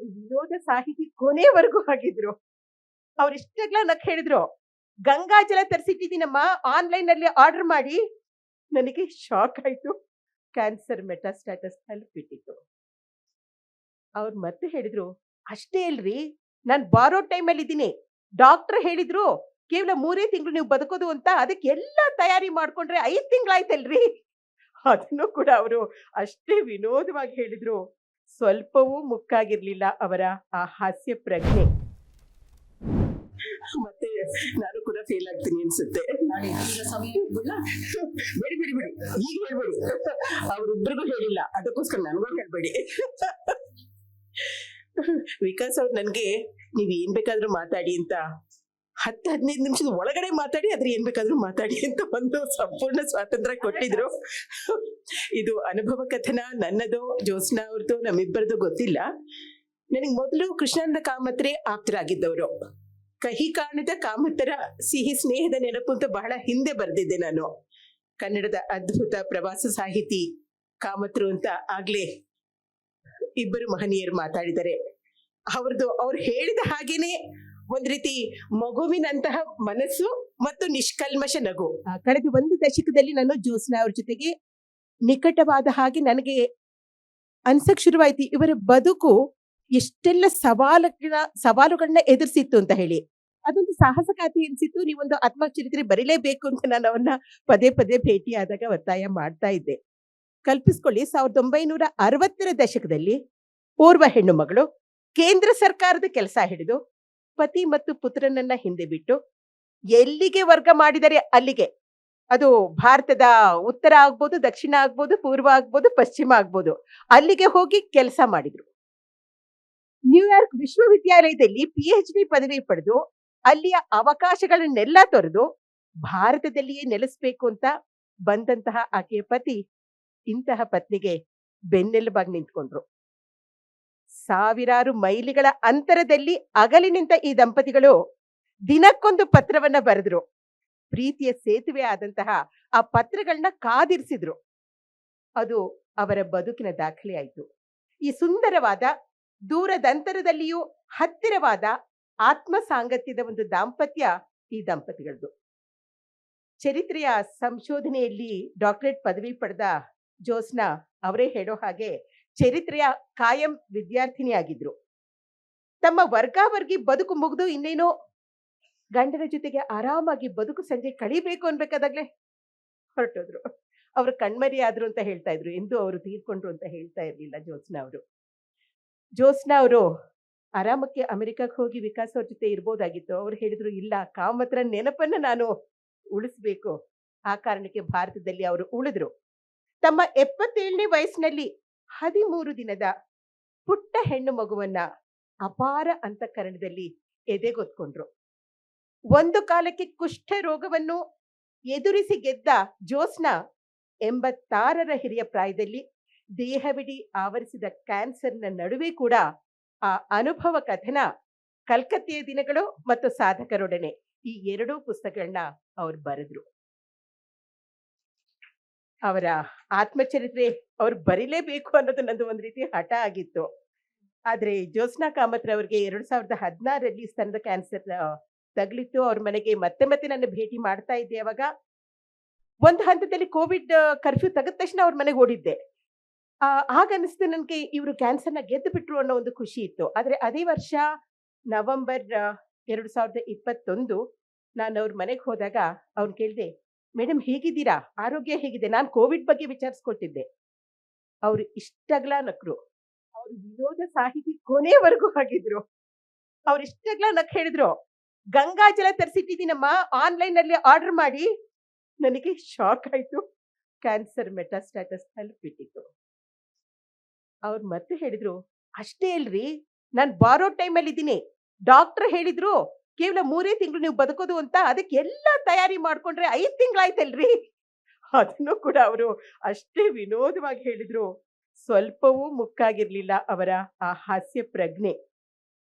ಅವ್ರು ವಿನೋದ ಸಾಹಿತಿ ಕೊನೆವರೆಗೂ ಆಗಿದ್ರು. ಅವ್ರು ಇಷ್ಟೆಲ್ಲ ನಕ್ ಹೇಳಿದ್ರು ಗಂಗಾಜಲ ತರಿಸಿಟ್ಟಿದ್ದೀನಮ್ಮ ಆನ್ಲೈನ್ ಆರ್ಡರ್ ಮಾಡಿ. ನನಗೆ ಶಾಕ್ ಆಯ್ತು. ಕ್ಯಾನ್ಸರ್ ಮೆಟಾಸ್ಟಾಟಸ್ ತಲುಪಿಟ್ಟಿತ್ತು ಅವ್ರು ಮತ್ತೆ ಹೇಳಿದ್ರು, ಅಷ್ಟೇ ಅಲ್ರಿ ನಾನು ಬಾರೋ ಟೈಮಲ್ಲಿ ಇದ್ದೀನಿ. ಡಾಕ್ಟರ್ ಹೇಳಿದ್ರು, ಕೇವಲ ಮೂರೇ ತಿಂಗಳು ನೀವು ಬದುಕೋದು ಅಂತ, ಅದಕ್ಕೆ ಎಲ್ಲ ತಯಾರಿ ಮಾಡ್ಕೊಂಡ್ರೆ ಐದು ತಿಂಗಳಾಯ್ತಲ್ರಿ? ಅದನ್ನು ಕೂಡ ಅವರು ಅಷ್ಟೇ ವಿನೋದವಾಗಿ ಹೇಳಿದ್ರು. ಸ್ವಲ್ಪವೂ ಮುಕ್ಕಾಗಿರ್ಲಿಲ್ಲ ಅವರ ಆ ಹಾಸ್ಯ ಪ್ರಜ್ಞೆ. ಮತ್ತೆ ನಾನು ಕೂಡ ಫೇಲ್ ಆಗ್ತೀನಿ ಅನ್ಸುತ್ತೆ. ಬಿಡಿ? ಬಿಡಿ ಬಿಡಿ. ಈಗ ಹೇಳ್ಬೇಡಿ. ಅವ್ರಿಬ್ರಿಗೂ ಹೇಳಿಲ್ಲ. ಅದಕ್ಕೋಸ್ಕರ ನನಗೂ ಹೇಳ್ಬೇಡಿ. ವಿಕಾಸ್ ಅವ್ರು ನನ್ಗೆ ನೀವ್ ಏನ್ ಬೇಕಾದ್ರೂ ಮಾತಾಡಿ ಅಂತ ಹತ್ತು ಹದಿನೈದು ನಿಮಿಷದ ಒಳಗಡೆ ಮಾತಾಡಿ ಆದ್ರೆ ಏನ್ ಬೇಕಾದ್ರೂ ಮಾತಾಡಿ ಅಂತ ಒಂದು ಸಂಪೂರ್ಣ ಸ್ವಾತಂತ್ರ್ಯ ಕೊಟ್ಟಿದ್ರು. ಇದು ಅನುಭವ ಕಥನ, ನನ್ನದು, ಜ್ಯೋತ್ಸ್ನಾ ಅವ್ರದ್ದು ನಮ್ಮಿಬ್ಬರದು ಗೊತ್ತಿಲ್ಲ. ನನಗೆ ಮೊದಲು ಕೃಷ್ಣಾನಂದ ಕಾಮತ್ರೆ ಆಪ್ತರಾಗಿದ್ದವರು. ಕಹಿ ಕಾಣದ ಕಾಮತರ ಸಿಹಿ ಸ್ನೇಹದ ನೆನಪು ಅಂತ ಬಹಳ ಹಿಂದೆ ಬರೆದಿದ್ದೆ ನಾನು. ಕನ್ನಡದ ಅದ್ಭುತ ಪ್ರವಾಸ ಸಾಹಿತಿ ಕಾಮತ್ರು ಅಂತ ಆಗ್ಲೇ ಇಬ್ಬರು ಮಹನೀಯರು ಮಾತಾಡಿದ್ದಾರೆ. ಅವ್ರದ್ದು ಅವ್ರು ಹೇಳಿದ ಹಾಗೇನೆ ಒಂದ್ ರೀತಿ ಮಗುವಿನಂತಹ ಮನಸ್ಸು ಮತ್ತು ನಿಷ್ಕಲ್ಮಶ ನಗು. ಕಳೆದ ಒಂದು ದಶಕದಲ್ಲಿ ನಾನು ಜ್ಯೋತ್ಸ್ನಾ ಅವ್ರ ಜೊತೆಗೆ ನಿಕಟವಾದ ಹಾಗೆ ನನಗೆ ಅನ್ಸಕ್ ಶುರುವಾಯ್ತು. ಇವರ ಬದುಕು ಎಷ್ಟೆಲ್ಲ ಸವಾಲುಗಳ, ಸವಾಲುಗಳನ್ನ ಎದುರಿಸಿತ್ತು ಅಂತ ಹೇಳಿ. ಅದೊಂದು ಸಾಹಸಗಾತಿ ಅನ್ಸಿತ್ತು ನೀವೊಂದು ಆತ್ಮಚರಿತ್ರೆ ಬರೀಲೇಬೇಕು ಅಂತ ನಾನು ಅವನ್ನ ಪದೇ ಪದೇ ಭೇಟಿಯಾದಾಗ ಒತ್ತಾಯ ಮಾಡ್ತಾ ಇದ್ದೆ. ಕಲ್ಪಿಸ್ಕೊಳ್ಳಿ, ಸಾವಿರದ ಒಂಬೈನೂರ ಅರವತ್ತರ ದಶಕದಲ್ಲಿ ಓರ್ವ ಹೆಣ್ಣು ಮಗಳು ಕೇಂದ್ರ ಸರ್ಕಾರದ ಕೆಲಸ ಹಿಡಿದು ಪತಿ ಮತ್ತು ಪುತ್ರನನ್ನ ಹಿಂದೆ ಬಿಟ್ಟು ಎಲ್ಲಿಗೆ ವರ್ಗ ಮಾಡಿದರೆ ಅಲ್ಲಿಗೆ? ಅದು ಭಾರತದ ಉತ್ತರ ಆಗ್ಬೋದು, ದಕ್ಷಿಣ ಆಗ್ಬೋದು, ಪೂರ್ವ ಆಗ್ಬೋದು, ಪಶ್ಚಿಮ ಆಗ್ಬೋದು. ಅಲ್ಲಿಗೆ ಹೋಗಿ ಕೆಲಸ ಮಾಡಿದ್ರು. ನ್ಯೂಯಾರ್ಕ್ ವಿಶ್ವವಿದ್ಯಾಲಯದಲ್ಲಿ ಪಿ ಎಚ್ ಡಿ ಪದವಿ ಪಡೆದು ಅಲ್ಲಿಯ ಅವಕಾಶಗಳನ್ನೆಲ್ಲ ತೊರೆದು ಭಾರತದಲ್ಲಿಯೇ ನೆಲೆಸಬೇಕು ಅಂತ ಬಂದಂತಹ ಆಕೆಯ ಪತಿ ಇಂತಹ ಪತ್ನಿಗೆ ಬೆನ್ನೆಲುಬಾಗಿ ನಿಂತ್ಕೊಂಡ್ರು. ಸಾವಿರಾರು ಮೈಲಿಗಳ ಅಂತರದಲ್ಲಿ ಅಗಲಿನಿಂದ ಈ ದಂಪತಿಗಳು ದಿನಕ್ಕೊಂದು ಪತ್ರವನ್ನ ಬರೆದ್ರು. ಪ್ರೀತಿಯ ಸೇತುವೆ ಆದಂತಹ ಆ ಪತ್ರಗಳನ್ನ ಕಾದಿರಿಸಿದ್ರು. ಅದು ಅವರ ಬದುಕಿನ ದಾಖಲೆ ಆಯಿತು. ಈ ಸುಂದರವಾದ ದೂರದಂತರದಲ್ಲಿಯೂ ಹತ್ತಿರವಾದ ಆತ್ಮ ಸಾಂಗತ್ಯದ ಒಂದು ದಾಂಪತ್ಯ ಈ ದಂಪತಿಗಳದ್ದು ಚರಿತ್ರೆಯ ಸಂಶೋಧನೆಯಲ್ಲಿ ಡಾಕ್ಟರೇಟ್ ಪದವಿ ಪಡೆದ ಜೋಸ್ನಾ ಅವರೇ ಹೇಳೋ ಹಾಗೆ ಚರಿತ್ರೆಯ ಕಾಯಂ ವಿದ್ಯಾರ್ಥಿನಿಯಾಗಿದ್ರು. ತಮ್ಮ ವರ್ಗಾವರ್ಗಿ ಬದುಕು ಮುಗಿದು ಇನ್ನೇನೋ ಗಂಡನ ಜೊತೆಗೆ ಆರಾಮಾಗಿ ಬದುಕು ಸಂಜೆ ಕಳಿಬೇಕು ಅನ್ಬೇಕಾದಾಗ್ಲೆ ಹೊರಟೋದ್ರು. ಅವರು ಕಣ್ಮರಿ ಆದ್ರು ಅಂತ ಹೇಳ್ತಾ ಇದ್ರು. ಎಂದು ಅವರು ತೀರ್ಕೊಂಡ್ರು ಅಂತ ಹೇಳ್ತಾ ಇರ್ಲಿಲ್ಲ ಜೋತ್ಸ್ನಾ ಅವರು. ಜೋತ್ಸ್ನಾ ಅವರು ಆರಾಮಕ್ಕೆ ಅಮೆರಿಕಕ್ಕೆ ಹೋಗಿ ವಿಕಾಸ್ ಅವ್ರ ಜೊತೆ ಇರ್ಬೋದಾಗಿತ್ತು. ಅವ್ರು ಹೇಳಿದ್ರು, ಇಲ್ಲ, ಕಾಮತ್ರ ನೆನಪನ್ನ ನಾನು ಉಳಿಸ್ಬೇಕು. ಆ ಕಾರಣಕ್ಕೆ ಭಾರತದಲ್ಲಿ ಅವರು ಉಳಿದ್ರು. ತಮ್ಮ ಎಪ್ಪತ್ತೇಳನೇ ವಯಸ್ಸಿನಲ್ಲಿ ಹದಿಮೂರು ದಿನದ ಪುಟ್ಟ ಹೆಣ್ಣು ಮಗುವನ್ನ ಅಪಾರ ಅಂತಃಕರಣದಲ್ಲಿ ಎದೆಗೊತ್ಕೊಂಡ್ರು. ಒಂದು ಕಾಲಕ್ಕೆ ಕುಷ್ಠ ರೋಗವನ್ನು ಎದುರಿಸಿ ಗೆದ್ದ ಜೋಸ್ನಾ ಎಂಬತ್ತಾರರ ಹಿರಿಯ ಪ್ರಾಯದಲ್ಲಿ ದೇಹವಿಡೀ ಆವರಿಸಿದ ಕ್ಯಾನ್ಸರ್ನ ನಡುವೆ ಕೂಡ ಆ ಅನುಭವ ಕಥನ ಕಲ್ಕತ್ತೆಯ ದಿನಗಳು ಮತ್ತು ಸಾಧಕರೊಡನೆ ಈ ಎರಡೂ ಪುಸ್ತಕಗಳನ್ನ ಅವರು ಬರೆದ್ರು. ಅವರ ಆತ್ಮಚರಿತ್ರೆ ಅವ್ರು ಬರಿಲೇಬೇಕು ಅನ್ನೋದು ನಂದು ಒಂದ್ ರೀತಿ ಹಠ ಆಗಿತ್ತು. ಆದ್ರೆ ಜ್ಯೋತ್ಸ್ನಾ ಕಾಮತ್ರ ಅವ್ರಿಗೆ ಎರಡ್ ಸಾವಿರದ ಹದಿನಾರರಲ್ಲಿ ಸ್ತನದ ಕ್ಯಾನ್ಸರ್ ತಗಲಿತ್ತು. ಅವ್ರ ಮನೆಗೆ ಮತ್ತೆ ಮತ್ತೆ ನನ್ನ ಭೇಟಿ ಮಾಡ್ತಾ ಇದ್ದೆ ಅವಾಗ. ಒಂದು ಹಂತದಲ್ಲಿ ಕೋವಿಡ್ ಕರ್ಫ್ಯೂ ತೆಗೆದ ತಕ್ಷಣ ಅವ್ರ ಮನೆಗೆ ಓಡಿದ್ದೆ. ಆಗ ಅನಿಸ್ತು ನನಗೆ ಇವರು ಕ್ಯಾನ್ಸರ್ನ ಗೆದ್ದು ಬಿಟ್ರು ಅನ್ನೋ ಒಂದು ಖುಷಿ ಇತ್ತು. ಆದ್ರೆ ಅದೇ ವರ್ಷ ನವೆಂಬರ್ ಎರಡು ಸಾವಿರದ ಇಪ್ಪತ್ತೊಂದು ನಾನು ಅವ್ರ ಮನೆಗೆ ಹೋದಾಗ ಅವ್ನು ಕೇಳಿದೆ ಮೇಡಮ್ ಹೇಗಿದ್ದೀರಾ? ಆರೋಗ್ಯ ಹೇಗಿದೆ? ನಾನು ಕೋವಿಡ್ ಬಗ್ಗೆ ವಿಚಾರಿಸ್ಕೊಟ್ಟಿದ್ದೆ ಅವ್ರು ಇಷ್ಟಗ್ಲ ನಕ್ರು ಅವರು ವಿನೋದ ಸಾಹಿತಿ ಕೊನೆವರೆಗೂ ಆಗಿದ್ರು. ಅವ್ರು ಇಷ್ಟಗ್ಲ ನಕ್ ಹೇಳಿದ್ರು ಗಂಗಾಜಲ ತರಿಸಿಟ್ಟಿದ್ದೀನಮ್ಮ ಆನ್ಲೈನ್ ಅಲ್ಲಿ ಆರ್ಡರ್ ಮಾಡಿ. ನನಗೆ ಶಾಕ್ ಆಯ್ತು. ಕ್ಯಾನ್ಸರ್ ಮೆಟಾಸ್ಟಾಟಸ್ ತಲುಪಿಟ್ಟಿತ್ತು ಅವ್ರು ಮತ್ತೆ ಹೇಳಿದ್ರು, ಅಷ್ಟೇ ಇಲ್ರಿ, ನಾನು ಬಾರೋ ಟೈಮಲ್ಲಿ ಇದ್ದೀನಿ ಡಾಕ್ಟರ್ ಹೇಳಿದ್ರು, ಕೇವಲ ಮೂರೇ ತಿಂಗಳು ನೀವು ಬದುಕೋದು ಅಂತ, ಅದಕ್ಕೆ ಎಲ್ಲ ತಯಾರಿ ಮಾಡ್ಕೊಂಡ್ರೆ ಐದ್ ತಿಂಗಳಾಯ್ತಲ್ರಿ? ಅದನ್ನು ಕೂಡ ಅವರು ಅಷ್ಟೇ ವಿನೋದವಾಗಿ ಹೇಳಿದ್ರು. ಸ್ವಲ್ಪವೂ ಮುಕ್ಕಾಗಿರ್ಲಿಲ್ಲ ಅವರ ಆ ಹಾಸ್ಯ ಪ್ರಜ್ಞೆ.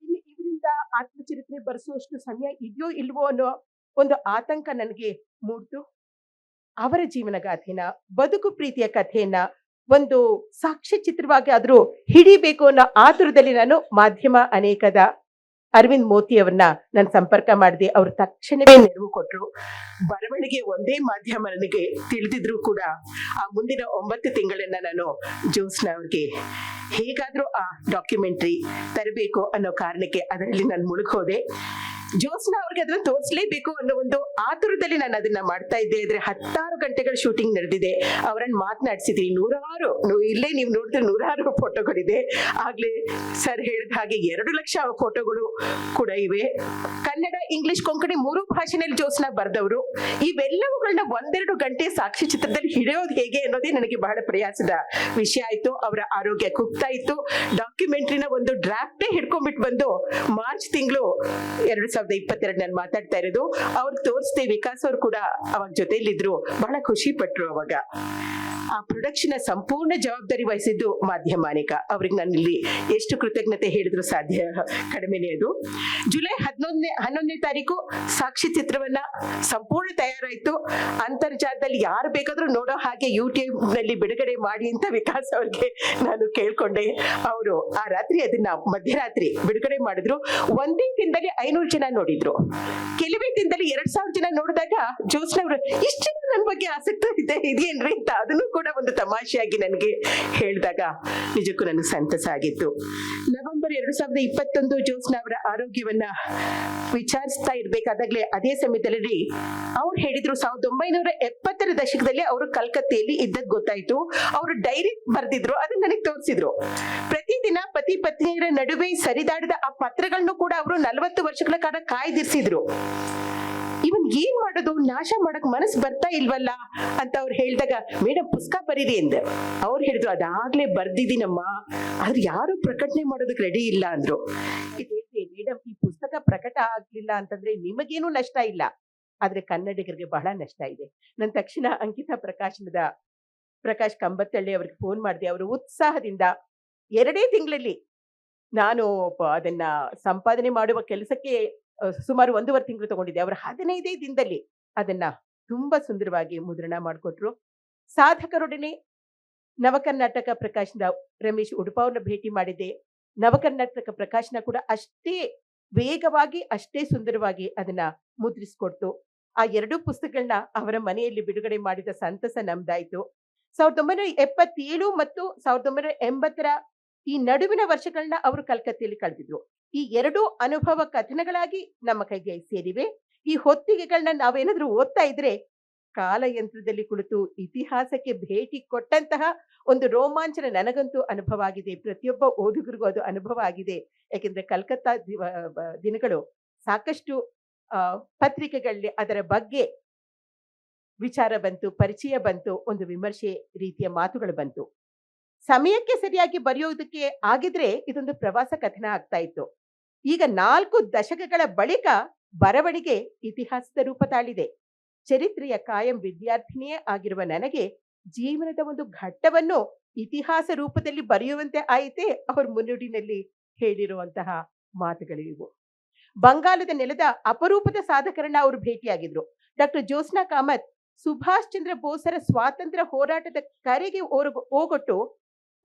ಇನ್ನು ಇವರಿಂದ ಆತ್ಮಚರಿತ್ರೆ ಬರೆಸುವಷ್ಟು ಸಮಯ ಇದೆಯೋ ಇಲ್ವೋ ಅನ್ನೋ ಒಂದು ಆತಂಕ ನನಗೆ ಮೂಡ್ತು. ಅವರ ಜೀವನಗಾಥೆನ ಬದುಕು ಪ್ರೀತಿಯ ಕಥೆಯನ್ನ ಒಂದು ಸಾಕ್ಷ್ಯ ಚಿತ್ರವಾಗಿ ಆದರೂ ಹಿಡಿಬೇಕು ಅನ್ನೋ ಆತುರದಲ್ಲಿ ನಾನು ಮಾಧ್ಯಮ ಅನೇಕದ ಅರವಿಂದ್ ಮೋತಿ ಅವ್ರನ್ನ ನಾನು ಸಂಪರ್ಕ ಮಾಡಿದೆ, ಅವ್ರು ತಕ್ಷಣವೇ ನೆರವು ಕೊಟ್ಟರು ಬರವಣಿಗೆ ಒಂದೇ ಮಾಧ್ಯಮ ನನಗೆ ತಿಳಿದಿದ್ರು ಕೂಡ ಆ ಮುಂದಿನ ಒಂಬತ್ತು ತಿಂಗಳನ್ನ ನಾನು ಜೋಸ್ನ ಅವ್ರಿಗೆ ಹೇಗಾದ್ರೂ ಆ ಡಾಕ್ಯುಮೆಂಟ್ರಿ ತರಬೇಕು ಅನ್ನೋ ಕಾರಣಕ್ಕೆ ಅದರಲ್ಲಿ ನಾನು ಮುಳುಗೋದೆ ಜ್ಯೋತ್ಸ್ನಾ ಅವ್ರಿಗೆ ಅದನ್ನ ತೋರಿಸ್ಲೇಬೇಕು ಅನ್ನೋ ಒಂದು ಆತುರದಲ್ಲಿ ನಾನು ಅದನ್ನ ಮಾಡ್ತಾ ಇದ್ದೆ. ಇದ್ರೆ ಹತ್ತಾರು ಗಂಟೆಗಳ ಶೂಟಿಂಗ್ ನಡೆದಿದೆ. ಅವರನ್ನ ಮಾತನಾಡಿಸಿದ್ರಿ ನೂರಾರು ಇಲ್ಲೇ ನೀವು ನೋಡಿದ್ರೆ ನೂರಾರು ಫೋಟೋಗಳಿದೆ ಆಗ್ಲೇ ಸರ್ ಹೇಳಿದ ಹಾಗೆ ಎರಡು ಲಕ್ಷ ಫೋಟೋಗಳು ಕೂಡ ಇವೆ. ಕನ್ನಡ ಇಂಗ್ಲಿಷ್ ಕೊಂಕಣಿ ಮೂರು ಭಾಷೆನಲ್ಲಿ ಜೋಸ್ನ ಬರೆದವರು. ಇವೆಲ್ಲವುಗಳನ್ನ ಒಂದೆರಡು ಗಂಟೆ ಸಾಕ್ಷಿ ಚಿತ್ರದಲ್ಲಿ ಹಿಡಿಯೋದು ಹೇಗೆ ಅನ್ನೋದೇ ನನಗೆ ಬಹಳ ಪ್ರಯಾಸದ ವಿಷಯ ಆಯ್ತು. ಅವರ ಆರೋಗ್ಯ ಕುಗ್ತಾ ಇತ್ತು. ಡಾಕ್ಯುಮೆಂಟ್ರಿನ ಒಂದು ಡ್ರಾಫ್ಟೇ ಹಿಡ್ಕೊಂಡ್ಬಿಟ್ಟು ಬಂದು ಮಾರ್ಚ್ ತಿಂಗಳು ಎರಡ್ ಸಾವಿರದ ಇಪ್ಪತ್ತೆರಡನಲ್ಲಿ ಮಾತಾಡ್ತಾ ಇರೋದು. ಅವ್ರಿಗೆ ತೋರಿಸ್ದೆ ವಿಕಾಸ್ ಅವ್ರು ಕೂಡ ಅವಾಗ ಜೊತೆಲಿದ್ರು. ಬಹಳ ಖುಷಿ ಪಟ್ರು ಅವಾಗ. ಆ ಪ್ರೊಡಕ್ಷನ್ ಸಂಪೂರ್ಣ ಜವಾಬ್ದಾರಿ ವಹಿಸಿದ್ದು ಮಾಧ್ಯಮಾನಿಕ ಅವ್ರಿಗೆ ನಾನು ಇಲ್ಲಿ ಎಷ್ಟು ಕೃತಜ್ಞತೆ ಹೇಳಿದ್ರು ಸಾಧ್ಯ? ಕಡಿಮೆನೇ ಅದು. ಜುಲೈ ಹದಿನೊಂದನೇ, ಹನ್ನೊಂದನೇ ತಾರೀಕು ಸಾಕ್ಷಿ ಚಿತ್ರವನ್ನ ಸಂಪೂರ್ಣ ತಯಾರಾಯ್ತು. ಅಂತರ್ಜಾಲದಲ್ಲಿ ಯಾರು ಬೇಕಾದ್ರೂ ನೋಡೋ ಹಾಗೆ ಯೂಟ್ಯೂಬ್ನಲ್ಲಿ ಬಿಡುಗಡೆ ಮಾಡಿ ಅಂತ ವಿಕಾಸ್ ಅವ್ರಿಗೆ ನಾನು ಕೇಳ್ಕೊಂಡೆ. ಅವರು ಆ ರಾತ್ರಿ ಅದನ್ನ ಮಧ್ಯರಾತ್ರಿ ಬಿಡುಗಡೆ ಮಾಡಿದ್ರು. ಒಂದೇ ದಿನದಲ್ಲಿ ಐನೂರು ಜನ ನೋಡಿದ್ರು. ಕೆಲವೇ ದಿನದಲ್ಲಿ ಎರಡ್ ಸಾವಿರ ಜನ ನೋಡಿದಾಗ ಜೋಸ್ನವರು ಇಷ್ಟು ನನ್ನ ಬಗ್ಗೆ ಆಸಕ್ತಿ ಇದೆ ಇದೇನ್ರಿ ಅಂತ ಅದನ್ನು ಕೂಡ ಒಂದು ತಮಾಷೆಯಾಗಿ ನನಗೆ ಹೇಳಿದಾಗ ನಿಜಕ್ಕೂ ನನಗೆ ಸಂತಸ ಆಗಿತ್ತು. ನವೆಂಬರ್ ಎರಡು ಸಾವಿರದ ಇಪ್ಪತ್ತೊಂದು ಜೋಸ್ನ ಅವರ ಆರೋಗ್ಯವನ್ನ ವಿಚಾರಿಸ್ತಾ ಇರ್ಬೇಕಾದಾಗ್ಲೇ ಅದೇ ಸಮಯದಲ್ಲಿ ಅವ್ರು ಹೇಳಿದ್ರು ಸಾವಿರದ ಒಂಬೈನೂರ ಎಪ್ಪತ್ತರ ದಶಕದಲ್ಲಿ ಅವರು ಕಲ್ಕತ್ತೆಯಲ್ಲಿ ಇದ್ದದ್ ಗೊತ್ತಾಯ್ತು. ಅವರು ಡೈರಿ ಬರೆದಿದ್ರು, ಅದನ್ನ ನನಗೆ ತೋರಿಸಿದ್ರು. ಪ್ರತಿದಿನ ಪತಿ ಪತ್ನಿಯರ ನಡುವೆ ಸರಿದಾಡಿದ ಆ ಪತ್ರಗಳನ್ನು ಕೂಡ ಅವರು ನಲವತ್ತು ವರ್ಷಗಳ ಕಾಲ ಕಾಯ್ದಿರಿಸಿದ್ರು. ಇವನ್ ಏನ್ ಮಾಡೋದು ನಾಶ ಮಾಡಕ್ ಮನಸ್ಸು ಬರ್ತಾ ಇಲ್ವಲ್ಲ ಅಂತ ಅವ್ರು ಹೇಳಿದಾಗ ಮೇಡಮ್ ಪುಸ್ತಕ ಬರೀರಿ ಎಂದೆ. ಅವ್ರು ಹೇಳಿದ್ರು, ಅದಾಗ್ಲೇ ಬರ್ದಿದ್ದೀನಮ್ಮ. ಆದ್ರೆ ಯಾರು ಪ್ರಕಟಣೆ ಮಾಡೋದಕ್ಕೆ ರೆಡಿ ಇಲ್ಲ ಅಂದ್ರು. ಮೇಡಮ್ ಈ ಪುಸ್ತಕ ಪ್ರಕಟ ಆಗ್ಲಿಲ್ಲ ಅಂತಂದ್ರೆ ನಿಮಗೇನು ನಷ್ಟ ಇಲ್ಲ. ಆದ್ರೆ ಕನ್ನಡಿಗರಿಗೆ ಬಹಳ ನಷ್ಟ ಇದೆ. ನನ್ನ ತಕ್ಷಣ ಅಂಕಿತ ಪ್ರಕಾಶನದ, ಪ್ರಕಾಶ್ ಕಂಬತ್ತಳ್ಳಿ ಅವ್ರಿಗೆ ಫೋನ್ ಮಾಡಿದೆ. ಅವರು ಉತ್ಸಾಹದಿಂದ, ಎರಡೇ ತಿಂಗಳಲ್ಲಿ ನಾನು ಅದನ್ನ ಸಂಪಾದನೆ ಮಾಡುವ ಕೆಲಸಕ್ಕೆ ಸುಮಾರು ಒಂದೂವರೆ ತಿಂಗಳು ತಗೊಂಡಿದ್ದೆ. ಅವರು ಹದಿನೈದೇ ದಿನದಲ್ಲಿ ಅದನ್ನ ತುಂಬಾ ಸುಂದರವಾಗಿ ಮುದ್ರಣ ಮಾಡಿಕೊಟ್ರು. ಸಾಧಕರೊಡನೆ ನವಕರ್ನಾಟಕ ಪ್ರಕಾಶನದ ರಮೇಶ್ ಉಡುಪ ಭೇಟಿ ಮಾಡಿದ್ದೆ. ನವಕರ್ನಾಟಕ ಪ್ರಕಾಶನ ಕೂಡ ಅಷ್ಟೇ ವೇಗವಾಗಿ, ಅಷ್ಟೇ ಸುಂದರವಾಗಿ ಅದನ್ನ ಮುದ್ರಿಸ್ಕೊಡ್ತು. ಆ ಎರಡೂ ಪುಸ್ತಕಗಳನ್ನ ಅವರ ಮನೆಯಲ್ಲಿ ಬಿಡುಗಡೆ ಮಾಡಿದ ಸಂತಸ ನಮ್ದಾಯ್ತು. ಸಾವಿರದ ಒಂಬೈನೂರ ಎಪ್ಪತ್ತೇಳು ಮತ್ತು ಸಾವಿರದ ಒಂಬೈನೂರ ಎಂಬತ್ತರ ಈ ನಡುವಿನ ವರ್ಷಗಳನ್ನ ಅವರು ಕಲ್ಕತ್ತೆಯಲ್ಲಿ ಕಳೆದಿದ್ರು. ಈ ಎರಡೂ ಅನುಭವ ಕಥನಗಳಾಗಿ ನಮ್ಮ ಕೈಗೆ ಸೇರಿವೆ. ಈ ಹೊತ್ತಿಗೆಗಳನ್ನ ನಾವೇನಾದ್ರೂ ಓದ್ತಾ ಇದ್ರೆ ಕಾಲಯಂತ್ರದಲ್ಲಿ ಕುಳಿತು ಇತಿಹಾಸಕ್ಕೆ ಭೇಟಿ ಕೊಟ್ಟಂತಹ ಒಂದು ರೋಮಾಂಚನ ನನಗಂತೂ ಅನುಭವ ಆಗಿದೆ. ಪ್ರತಿಯೊಬ್ಬ ಓದುಗರಿಗೂ ಅದು ಅನುಭವ ಆಗಿದೆ. ಯಾಕೆಂದ್ರೆ ಕಲ್ಕತ್ತಾ ದಿನಗಳು ಸಾಕಷ್ಟು ಪತ್ರಿಕೆಗಳಲ್ಲಿ ಅದರ ಬಗ್ಗೆ ವಿಚಾರ ಬಂತು, ಪರಿಚಯ ಬಂತು, ಒಂದು ವಿಮರ್ಶೆ ರೀತಿಯ ಮಾತುಗಳು ಬಂತು. ಸಮಯಕ್ಕೆ ಸರಿಯಾಗಿ ಬರೆಯೋದಕ್ಕೆ ಆಗಿದ್ರೆ ಇದೊಂದು ಪ್ರವಾಸ ಕಥನ ಆಗ್ತಾ ಇತ್ತು. ಈಗ ನಾಲ್ಕು ದಶಕಗಳ ಬಳಿಕ ಬರವಣಿಗೆ ಇತಿಹಾಸದ ರೂಪ ತಾಳಿದೆ. ಚರಿತ್ರೆಯ ಕಾಯಂ ವಿದ್ಯಾರ್ಥಿನಿಯೇ ಆಗಿರುವ ನನಗೆ ಜೀವನದ ಒಂದು ಘಟ್ಟವನ್ನು ಇತಿಹಾಸ ರೂಪದಲ್ಲಿ ಬರೆಯುವಂತೆ ಆಯಿತೆ ಅವ್ರ ಮುನ್ನುಡಿನಲ್ಲಿ ಹೇಳಿರುವಂತಹ ಮಾತುಗಳಿವು. ಬಂಗಾಲದ ನೆಲದ ಅಪರೂಪದ ಸಾಧಕರನ್ನ ಅವರು ಭೇಟಿಯಾಗಿದ್ರು. ಡಾಕ್ಟರ್ ಜ್ಯೋತ್ಸ್ನಾ ಕಾಮತ್ ಸುಭಾಷ್ ಚಂದ್ರ ಬೋಸರ ಸ್ವಾತಂತ್ರ್ಯ ಹೋರಾಟದ ಕರೆಗೆ ಓಗೊಟ್ಟು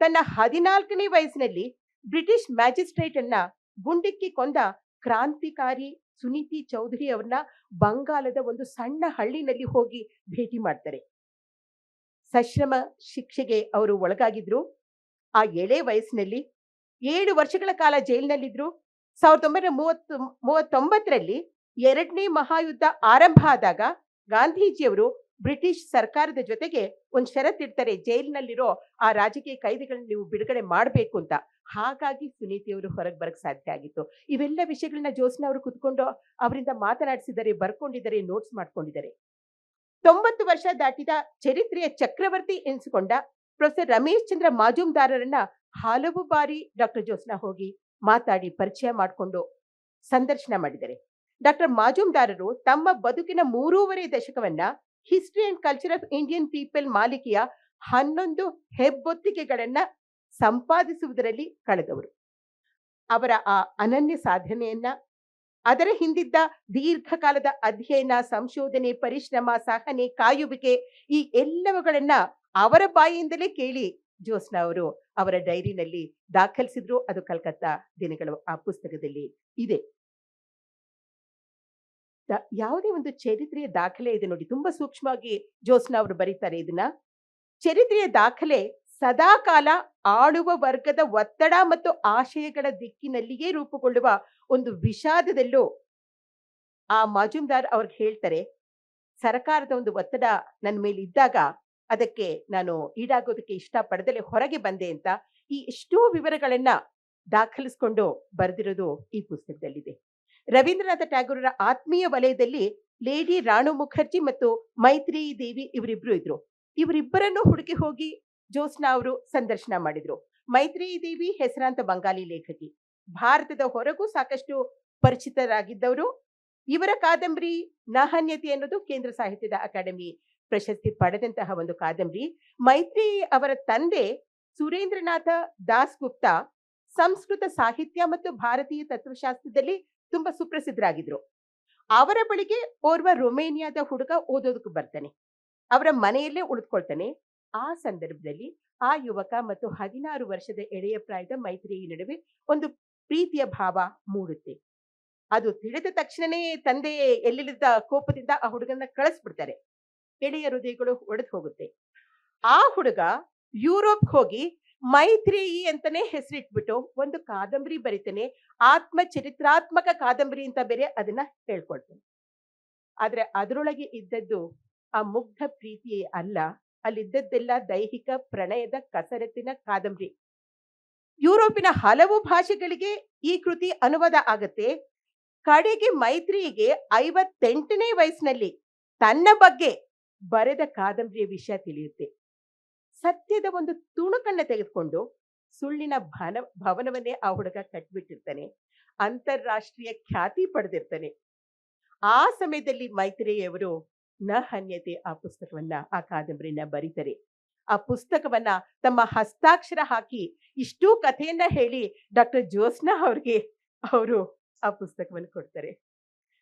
ತನ್ನ ಹದಿನಾಲ್ಕನೇ ವಯಸ್ಸಿನಲ್ಲಿ ಬ್ರಿಟಿಷ್ ಮ್ಯಾಜಿಸ್ಟ್ರೇಟ್ ಅನ್ನ ಗುಂಡಿಕ್ಕಿ ಕೊಂದ ಕ್ರಾಂತಿಕಾರಿ ಸುನೀತಿ ಚೌಧರಿ ಅವ್ರನ್ನ ಬಂಗಾಲದ ಒಂದು ಸಣ್ಣ ಹಳ್ಳಿನಲ್ಲಿ ಹೋಗಿ ಭೇಟಿ ಮಾಡ್ತಾರೆ. ಸಶ್ರಮ ಶಿಕ್ಷೆಗೆ ಅವರು ಒಳಗಾಗಿದ್ರು. ಆ ಎಳೆ ವಯಸ್ಸಿನಲ್ಲಿ ಏಳು ವರ್ಷಗಳ ಕಾಲ ಜೈಲಿನಲ್ಲಿದ್ರು. ಸಾವಿರದ ಒಂಬೈನೂರ ಮೂವತ್ತು, ಮೂವತ್ತೊಂಬತ್ತರಲ್ಲಿ ಎರಡನೇ ಮಹಾಯುದ್ಧ ಆರಂಭ ಆದಾಗ ಗಾಂಧೀಜಿಯವರು ಬ್ರಿಟಿಷ್ ಸರ್ಕಾರದ ಜೊತೆಗೆ ಒಂದು ಷರತ್ತಿಡ್ತಾರೆ ಜೈಲಿನಲ್ಲಿರೋ ಆ ರಾಜಕೀಯ ಕೈದಿಗಳನ್ನ ನೀವು ಬಿಡುಗಡೆ ಮಾಡಬೇಕು ಅಂತ. ಹಾಗಾಗಿ ಸುನೀತಿಯವರು ಹೊರಗೆ ಬರಕ್ ಸಾಧ್ಯ ಆಗಿತ್ತು. ಇವೆಲ್ಲ ವಿಷಯಗಳನ್ನ ಜೋಸ್ನ ಅವರು ಕುತ್ಕೊಂಡು ಅವರಿಂದ ಮಾತನಾಡಿಸಿದ್ದಾರೆ, ಬರ್ಕೊಂಡಿದ್ದಾರೆ ನೋಟ್ಸ್ ಮಾಡ್ಕೊಂಡಿದ್ದಾರೆ. ತೊಂಬತ್ತು ವರ್ಷ ದಾಟಿದ ಚರಿತ್ರೆಯ ಚಕ್ರವರ್ತಿ ಎನಿಸಿಕೊಂಡ ಪ್ರೊಫೆಸರ್ ರಮೇಶ್ ಚಂದ್ರ ಮಾಜುಮ್ದಾರರನ್ನ ಹಲವು ಬಾರಿ ಡಾಕ್ಟರ್ ಜೋಸ್ನ ಹೋಗಿ ಮಾತಾಡಿ ಪರಿಚಯ ಮಾಡಿಕೊಂಡು ಸಂದರ್ಶನ ಮಾಡಿದ್ದಾರೆ. ಡಾಕ್ಟರ್ ಮಾಜುಮ್ದಾರರು ತಮ್ಮ ಬದುಕಿನ ಮೂರೂವರೆ ದಶಕವನ್ನ history and culture of Indian people ಮಾಲಿಕೆಯ ಹನ್ನೊಂದು ಹೆಬ್ಬೊತ್ತಿಗೆಗಳನ್ನ ಸಂಪಾದಿಸುವುದರಲ್ಲಿ ಕಳೆದವರು. ಅವರ ಆ ಅನನ್ಯ ಸಾಧನೆಯನ್ನ, ಅದರ ಹಿಂದಿದ್ದ ದೀರ್ಘಕಾಲದ ಅಧ್ಯಯನ, ಸಂಶೋಧನೆ, ಪರಿಶ್ರಮ, ಸಹನೆ, ಕಾಯುವಿಕೆ ಈ ಎಲ್ಲವುಗಳನ್ನ ಅವರ ಬಾಯಿಯಿಂದಲೇ ಕೇಳಿ ಜ್ಯೋತ್ನ ಅವರು ಅವರ ಡೈರಿನಲ್ಲಿ ದಾಖಲಿಸಿದ್ರು. ಅದು ಕಲ್ಕತ್ತಾ ದಿನಗಳು ಆ ಪುಸ್ತಕದಲ್ಲಿ ಇದೆ. ಯಾವುದೇ ಒಂದು ಚರಿತ್ರೆಯ ದಾಖಲೆ ಇದೆ ನೋಡಿ. ತುಂಬಾ ಸೂಕ್ಷ್ಮವಾಗಿ ಜ್ಯೋತ್ನ ಅವರು ಬರೀತಾರೆ ಇದನ್ನ. ಚರಿತ್ರೆಯ ದಾಖಲೆ ಸದಾಕಾಲ ಆಳುವ ವರ್ಗದ ಒತ್ತಡ ಮತ್ತು ಆಶಯಗಳ ದಿಕ್ಕಿನಲ್ಲಿಯೇ ರೂಪುಗೊಳ್ಳುವ ಒಂದು ವಿಷಾದದಲ್ಲೂ ಆ ಮಾಜುಮ್ದಾರ್ ಅವ್ರಿಗೆ ಹೇಳ್ತಾರೆ, ಸರ್ಕಾರದ ಒಂದು ಒತ್ತಡ ನನ್ನ ಮೇಲೆ ಇದ್ದಾಗ ಅದಕ್ಕೆ ನಾನು ಈಡಾಗೋದಕ್ಕೆ ಇಷ್ಟ ಹೊರಗೆ ಬಂದೆ ಅಂತ ಈ ಎಷ್ಟೋ ವಿವರಗಳನ್ನ ದಾಖಲಿಸ್ಕೊಂಡು ಬರೆದಿರೋದು ಈ ಪುಸ್ತಕದಲ್ಲಿದೆ. ರವೀಂದ್ರನಾಥ ಟ್ಯಾಗೋರರ ಆತ್ಮೀಯ ವಲಯದಲ್ಲಿ ಲೇಡಿ ರಾಣು ಮುಖರ್ಜಿ ಮತ್ತು ಮೈತ್ರಿ ದೇವಿ ಇವರಿಬ್ರು ಇದ್ರು. ಇವರಿಬ್ಬರನ್ನು ಹುಡುಕಿ ಹೋಗಿ ಜ್ಯೋತ್ಸ್ನಾ ಅವರು ಸಂದರ್ಶನ ಮಾಡಿದ್ರು. ಮೈತ್ರಿ ದೇವಿ ಹೆಸರಾಂತ ಬಂಗಾಲಿ ಲೇಖಕಿ. ಭಾರತದ ಹೊರಗೂ ಸಾಕಷ್ಟು ಪರಿಚಿತರಾಗಿದ್ದವರು. ಇವರ ಕಾದಂಬರಿ ನಾಹನ್ಯತೆ ಅನ್ನೋದು ಕೇಂದ್ರ ಸಾಹಿತ್ಯದ ಅಕಾಡೆಮಿ ಪ್ರಶಸ್ತಿ ಪಡೆದಂತಹ ಒಂದು ಕಾದಂಬರಿ. ಮೈತ್ರಿ ಅವರ ತಂದೆ ಸುರೇಂದ್ರನಾಥ ದಾಸ್ ಗುಪ್ತಾ ಸಂಸ್ಕೃತ ಸಾಹಿತ್ಯ ಮತ್ತು ಭಾರತೀಯ ತತ್ವಶಾಸ್ತ್ರದಲ್ಲಿ ತುಂಬಾ ಸುಪ್ರಸಿದ್ಧರಾಗಿದ್ರು. ಅವರ ಬಳಿಗೆ ಓರ್ವ ರೊಮೇನಿಯಾದ ಹುಡುಗ ಓದೋದಕ್ಕೆ ಬರ್ತಾನೆ. ಅವರ ಮನೆಯಲ್ಲೇ ಉಳಿದುಕೊಳ್ತಾನೆ ಆ ಸಂದರ್ಭದಲ್ಲಿ ಆ ಯುವಕ ಮತ್ತು ಹದಿನಾರು ವರ್ಷದ ಎಳೆಯ ಪ್ರಾಯದ ಮೈತ್ರಿಯ ನಡುವೆ ಒಂದು ಪ್ರೀತಿಯ ಭಾವ ಮೂಡುತ್ತೆ. ಅದು ತಿಳಿದ ತಕ್ಷಣನೇ ತಂದೆ ಎಲ್ಲಿಲ್ಲದ ಕೋಪದಿಂದ ಆ ಹುಡುಗನ ಕಳಿಸ್ಬಿಡ್ತಾರೆ. ಎಳೆಯ ಹೃದಯಗಳು ಒಡೆದು ಹೋಗುತ್ತೆ. ಆ ಹುಡುಗ ಯುರೋಪ್ ಹೋಗಿ ಮೈತ್ರೇಯಿ ಅಂತಾನೆ ಹೆಸರಿಟ್ಬಿಟ್ಟು ಒಂದು ಕಾದಂಬರಿ ಬರೀತಾನೆ. ಆತ್ಮ ಚರಿತ್ರಾತ್ಮಕ ಕಾದಂಬರಿ ಅಂತ ಬೇರೆ ಅದನ್ನ ಹೇಳ್ಕೊಳ್ತಾನೆ. ಆದ್ರೆ ಅದರೊಳಗೆ ಇದ್ದದ್ದು ಆ ಮುಗ್ಧ ಪ್ರೀತಿಯೇ ಅಲ್ಲ. ಅಲ್ಲಿದ್ದದ್ದೆಲ್ಲ ದೈಹಿಕ ಪ್ರಣಯದ ಕಸರತ್ತಿನ ಕಾದಂಬರಿ. ಯುರೋಪಿನ ಹಲವು ಭಾಷೆಗಳಿಗೆ ಈ ಕೃತಿ ಅನುವಾದ ಆಗತ್ತೆ. ಕಡೆಗೆ ಮೈತ್ರಿಯಿಗೆ ಐವತ್ತೆಂಟನೇ ವಯಸ್ಸಿನಲ್ಲಿ ತನ್ನ ಬಗ್ಗೆ ಬರೆದ ಕಾದಂಬರಿಯ ವಿಷಯ ತಿಳಿಯುತ್ತೆ. ಸತ್ಯದ ಒಂದು ತುಣುಕನ್ನ ತೆಗೆದುಕೊಂಡು ಸುಳ್ಳಿನ ಭನ, ಭವನವನ್ನೇ ಆ ಹುಡುಗ ಕಟ್ಬಿಟ್ಟಿರ್ತಾನೆ. ಅಂತಾರಾಷ್ಟ್ರೀಯ ಖ್ಯಾತಿ ಪಡೆದಿರ್ತಾನೆ. ಆ ಸಮಯದಲ್ಲಿ ಮೈತ್ರೇಯಿಯವರು ನ ಹನ್ಯತೆ ಆ ಪುಸ್ತಕವನ್ನ ಆ ಕಾದಂಬರಿನ ಬರೀತಾರೆ. ಆ ಪುಸ್ತಕವನ್ನ ತಮ್ಮ ಹಸ್ತಾಕ್ಷರ ಹಾಕಿ ಇಷ್ಟೂ ಕಥೆಯನ್ನ ಹೇಳಿ ಡಾಕ್ಟರ್ ಜೋಸ್ನಾ ಅವ್ರಿಗೆ ಅವರು ಆ ಪುಸ್ತಕವನ್ನು ಕೊಡ್ತಾರೆ.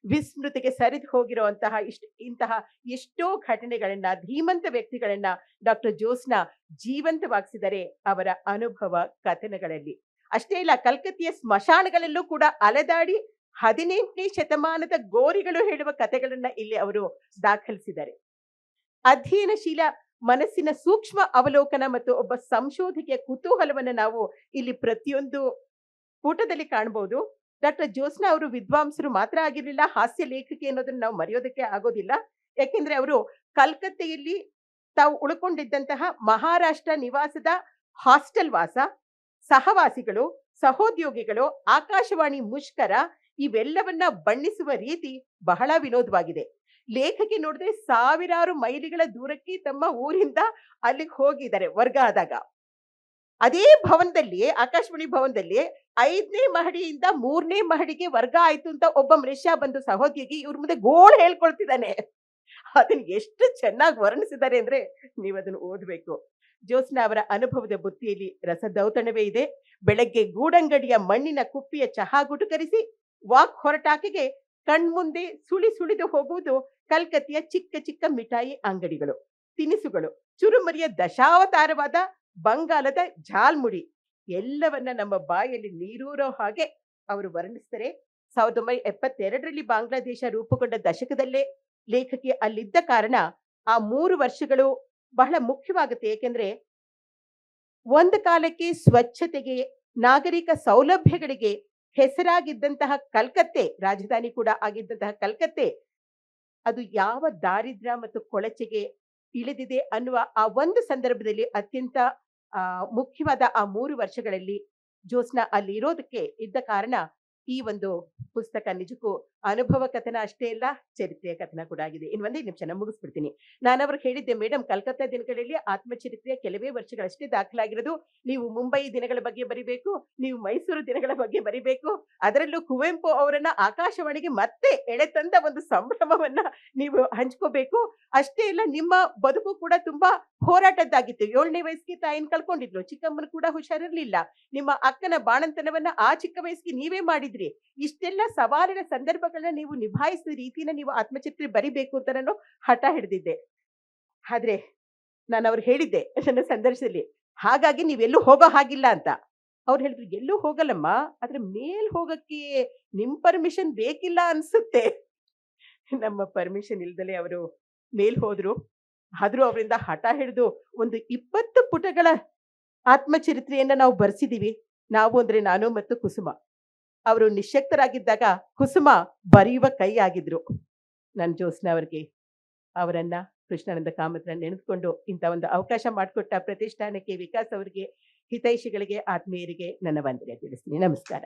ವಿಸ್ಮೃತಿಗೆ ಸರಿದು ಹೋಗಿರುವಂತಹ ಇಷ್ಟ ಇಂತಹ ಎಷ್ಟೋ ಘಟನೆಗಳನ್ನ ಧೀಮಂತ ವ್ಯಕ್ತಿಗಳನ್ನ ಡಾಕ್ಟರ್ ಜೋಸ್ನ ಜೀವಂತವಾಗಿಸಿದರೆ ಅವರ ಅನುಭವ ಕಥನಗಳಲ್ಲಿ. ಅಷ್ಟೇ ಇಲ್ಲ, ಕಲ್ಕತ್ತೆಯ ಸ್ಮಶಾನಗಳಲ್ಲೂ ಕೂಡ ಅಲೆದಾಡಿ ಹದಿನೆಂಟನೇ ಶತಮಾನದ ಗೋರಿಗಳು ಹೇಳುವ ಕಥೆಗಳನ್ನ ಇಲ್ಲಿ ಅವರು ದಾಖಲಿಸಿದ್ದಾರೆ. ಅಧ್ಯಯನಶೀಲ ಮನಸ್ಸಿನ ಸೂಕ್ಷ್ಮ ಅವಲೋಕನ ಮತ್ತು ಒಬ್ಬ ಸಂಶೋಧಕಿಯ ಕುತೂಹಲವನ್ನ ನಾವು ಇಲ್ಲಿ ಪ್ರತಿಯೊಂದು ಕೂಟದಲ್ಲಿ ಕಾಣಬಹುದು ಡಾಕ್ಟರ್ ಜೋಸ್ನಾ ಅವರು ವಿದ್ವಾಂಸರು ಮಾತ್ರ ಆಗಿರಲಿಲ್ಲ, ಹಾಸ್ಯ ಲೇಖಕಿ ಅನ್ನೋದನ್ನ ನಾವು ಮರೆಯೋದಕ್ಕೆ ಆಗೋದಿಲ್ಲ. ಯಾಕೆಂದ್ರೆ ಅವರು ಕಲ್ಕತ್ತೆಯಲ್ಲಿ ತಾವು ಉಳ್ಕೊಂಡಿದ್ದಂತಹ ಮಹಾರಾಷ್ಟ್ರ ನಿವಾಸದ ಹಾಸ್ಟೆಲ್ ವಾಸ, ಸಹವಾಸಿಗಳು, ಸಹೋದ್ಯೋಗಿಗಳು, ಆಕಾಶವಾಣಿ ಮುಷ್ಕರ ಇವೆಲ್ಲವನ್ನ ಬಣ್ಣಿಸುವ ರೀತಿ ಬಹಳ ವಿನೋದವಾಗಿದೆ. ಲೇಖಕಿ ನೋಡಿದ್ರೆ ಸಾವಿರಾರು ಮೈಲಿಗಳ ದೂರಕ್ಕೆ ತಮ್ಮ ಊರಿಂದ ಅಲ್ಲಿಗೆ ಹೋಗಿದ್ದಾರೆ, ವರ್ಗ ಆದಾಗ. ಅದೇ ಭವನದಲ್ಲಿ, ಆಕಾಶವಾಣಿ ಭವನದಲ್ಲಿ ಐದನೇ ಮಹಡಿಯಿಂದ ಮೂರನೇ ಮಹಡಿಗೆ ವರ್ಗ ಆಯ್ತು ಅಂತ ಒಬ್ಬ ಮನುಷ್ಯ ಬಂದು ಸಹೋದ್ಯೋಗಿ ಇವ್ರ ಮುಂದೆ ಗೋಳ್ ಹೇಳ್ಕೊಳ್ತಿದ್ದಾನೆ. ಅದನ್ನ ಎಷ್ಟು ಚೆನ್ನಾಗಿ ವರ್ಣಿಸಿದ್ದಾರೆ ಅಂದ್ರೆ ನೀವು ಅದನ್ನ ಓದ್ಬೇಕು. ಜ್ಯೋತ್ಸ್ನಾ ಅವರ ಅನುಭವದ ಬುತ್ತಿಯಲ್ಲಿ ರಸದೌತಣವೇ ಇದೆ. ಬೆಳಗ್ಗೆ ಗೂಡಂಗಡಿಯ ಮಣ್ಣಿನ ಕುಪ್ಪಿಯ ಚಹಾ ಗುಟುಕರಿಸಿ ವಾಕ್ ಹೊರಟಾಕೆಗೆ ಕಣ್ಮುಂದೆ ಸುಳಿ ಸುಳಿದು ಹೋಗುವುದು ಕಲ್ಕತ್ತೆಯ ಚಿಕ್ಕ ಚಿಕ್ಕ ಮಿಠಾಯಿ ಅಂಗಡಿಗಳು, ತಿನಿಸುಗಳು, ಚುರುಮರಿಯ ದಶಾವತಾರವಾದ ಬಂಗಾಲದ ಜಾಲ್ಮುಡಿ ಎಲ್ಲವನ್ನ ನಮ್ಮ ಬಾಯಲ್ಲಿ ನೀರೂರೋ ಹಾಗೆ ಅವರು ವರ್ಣಿಸ್ತಾರೆ ಸಾವಿರದ ಒಂಬೈನೂರ ಎಪ್ಪತ್ತೆರಡರಲ್ಲಿ ಬಾಂಗ್ಲಾದೇಶ ರೂಪುಗೊಂಡ ದಶಕದಲ್ಲೇ ಲೇಖಕಿ ಅಲ್ಲಿದ್ದ ಕಾರಣ ಆ ಮೂರು ವರ್ಷಗಳು ಬಹಳ ಮುಖ್ಯವಾಗುತ್ತೆ. ಏಕೆಂದ್ರೆ ಒಂದು ಕಾಲಕ್ಕೆ ಸ್ವಚ್ಛತೆಗೆ, ನಾಗರಿಕ ಸೌಲಭ್ಯಗಳಿಗೆ ಹೆಸರಾಗಿದ್ದಂತಹ ಕಲ್ಕತ್ತೆ, ರಾಜಧಾನಿ ಕೂಡ ಆಗಿದ್ದಂತಹ ಕಲ್ಕತ್ತೆ, ಅದು ಯಾವ ದಾರಿದ್ರ್ಯ ಮತ್ತು ಕೊಳಚೆಗೆ ಇಳಿದಿದೆ ಅನ್ನುವ ಆ ಒಂದು ಸಂದರ್ಭದಲ್ಲಿ ಅತ್ಯಂತ ಮುಖ್ಯವಾದ ಆ ಮೂರು ವರ್ಷಗಳಲ್ಲಿ ಜ್ಯೋತ್ಸ್ನ ಅಲ್ಲಿ ಇರೋದಕ್ಕೆ ಇದ್ದ ಕಾರಣ ಈ ಒಂದು ಪುಸ್ತಕ ನಿಜಕ್ಕೂ ಅನುಭವ ಕಥನ ಅಷ್ಟೇ ಇಲ್ಲ, ಚರಿತ್ರೆಯ ಕಥನ ಕೂಡ ಆಗಿದೆ. ಇನ್ನು ಒಂದೇ ನಿಮಿಷ, ನಾನು ಮುಗಿಸ್ಬಿಡ್ತೀನಿ. ನಾನು ಅವ್ರಿಗೆ ಹೇಳಿದ್ದೆ ಮೇಡಮ್ ಕಲ್ಕತ್ತಾ ದಿನಗಳಲ್ಲಿ ಆತ್ಮಚರಿತ್ರೆಯ ಕೆಲವೇ ವರ್ಷಗಳಷ್ಟೇ ದಾಖಲಾಗಿರೋದು. ನೀವು ಮುಂಬೈ ದಿನಗಳ ಬಗ್ಗೆ ಬರಿಬೇಕು, ನೀವು ಮೈಸೂರು ದಿನಗಳ ಬಗ್ಗೆ ಬರಿಬೇಕು. ಅದರಲ್ಲೂ ಕುವೆಂಪು ಅವರನ್ನ ಆಕಾಶವಾಣಿಗೆ ಮತ್ತೆ ಎಳೆತಂದ ಒಂದು ಸಂಭ್ರಮವನ್ನ ನೀವು ಹಂಚ್ಕೋಬೇಕು. ಅಷ್ಟೇ ಇಲ್ಲ, ನಿಮ್ಮ ಬದುಕು ಕೂಡ ತುಂಬಾ ಹೋರಾಟದ್ದಾಗಿತ್ತು. ಏಳನೇ ವಯಸ್ಸಿಗೆ ತಾಯಿನ ಕಳ್ಕೊಂಡಿದ್ರು ಚಿಕ್ಕಮ್ಮನ ಕೂಡ ಹುಷಾರಿರ್ಲಿಲ್ಲ. ನಿಮ್ಮ ಅಕ್ಕನ ಬಾಣಂತನವನ್ನ ಆ ಚಿಕ್ಕ ವಯಸ್ಸಿಗೆ ನೀವೇ ಮಾಡಿದ್ರಿ. ಇಷ್ಟೆಲ್ಲ ಸವಾಲಿನ ಸಂದರ್ಭಗಳನ್ನ ನೀವು ನಿಭಾಯಿಸಿದ ರೀತಿನ ನೀವು ಆತ್ಮಚರಿತ್ರೆ ಬರಿಬೇಕು ಅಂತ ನಾನು ಹಠ ಹಿಡಿದಿದ್ದೆ. ಆದ್ರೆ ನಾನು ಅವ್ರು ಹೇಳಿದ್ದೆ ನನ್ನ ಸಂದರ್ಶನದಲ್ಲಿ, ಹಾಗಾಗಿ ನೀವೆಲ್ಲೂ ಹೋಗೋ ಹಾಗಿಲ್ಲ ಅಂತ. ಅವ್ರು ಹೇಳಿದ್ರು, ಎಲ್ಲೂ ಹೋಗಲ್ಲಮ್ಮ, ಆದ್ರೆ ಮೇಲ್ ಹೋಗಕ್ಕೆ ನಿಮ್ ಪರ್ಮಿಷನ್ ಬೇಕಿಲ್ಲ ಅನ್ಸುತ್ತೆ. ನಮ್ಮ ಪರ್ಮಿಷನ್ ಇಲ್ದಲೆ ಅವರು ಮೇಲ್ ಹೋದ್ರು. ಆದ್ರೂ ಅವರಿಂದ ಹಠ ಹಿಡಿದು ಒಂದು ಇಪ್ಪತ್ತು ಪುಟಗಳ ಆತ್ಮಚರಿತ್ರೆಯನ್ನ ನಾವು ಬರ್ಸಿದೀವಿ. ನಾವು ಅಂದ್ರೆ ನಾನು ಮತ್ತು ಕುಸುಮ. ಅವರು ನಿಶಕ್ತರಾಗಿದ್ದಾಗ ಕುಸುಮ ಬರೆಯುವ ಕೈ ಆಗಿದ್ರು. ನನ್ನ ಜ್ಯೋತ್ಸ್ನ ಅವ್ರಿಗೆ. ಅವರನ್ನ ಕೃಷ್ಣಾನಂದ ಕಾಮತ್ರ ನೆನೆದುಕೊಂಡು ಇಂಥ ಒಂದು ಅವಕಾಶ ಮಾಡಿಕೊಟ್ಟ ಪ್ರತಿಷ್ಠಾನಕ್ಕೆ ವಿಕಾಸ್ ಅವರಿಗೆ, ಹಿತೈಷಿಗಳಿಗೆ, ಆತ್ಮೀಯರಿಗೆ ನನ್ನ ವಂದನೆ ತಿಳಿಸ್ತೀನಿ. ನಮಸ್ಕಾರ.